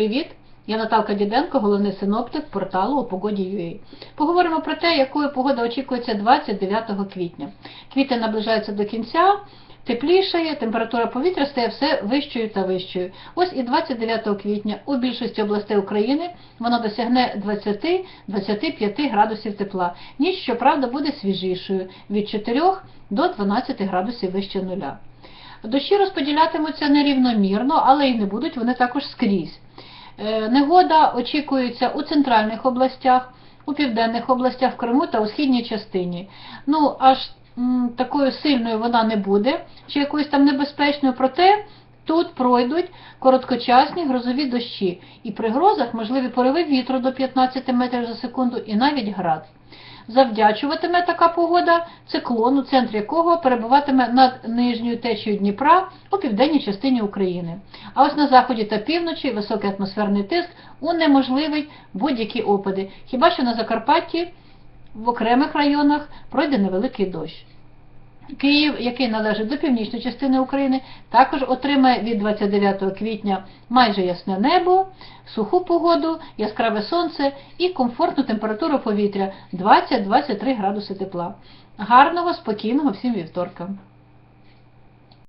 Привіт! Я Наталка Діденко, головний синоптик порталу у погоді.ua. Поговоримо про те, якою погода очікується 29 квітня. Квітень наближається до кінця, теплішає, температура повітря стає все вищою та вищою. Ось і 29 квітня у більшості областей України вона досягне 20-25 градусів тепла. Ніч, щоправда, буде свіжішою від 4 до 12 градусів вище нуля. Дощі розподілятимуться нерівномірно, але й не будуть вони також скрізь. Е, Негода очікується у центральних областях, у південних областях, в Криму та у східній частині. Ну, аж такою сильною вона не буде, чи якоюсь там небезпечною, проте тут пройдуть короткочасні грозові дощі, і при грозах можливі пориви вітру до 15 метрів за секунду і навіть град. Завдячуватиме така погода циклону, центр якого перебуватиме над нижньою течією Дніпра у південній частині України. А ось на заході та півночі високий атмосферний тиск унеможливить будь-які опади, хіба що на Закарпатті в окремих районах пройде невеликий дощ. Київ, який належить до північної частини України, також отримає від 29 квітня майже ясне небо, суху погоду, яскраве сонце і комфортну температуру повітря 20-23 градуси тепла. Гарного, спокійного всім вівторка!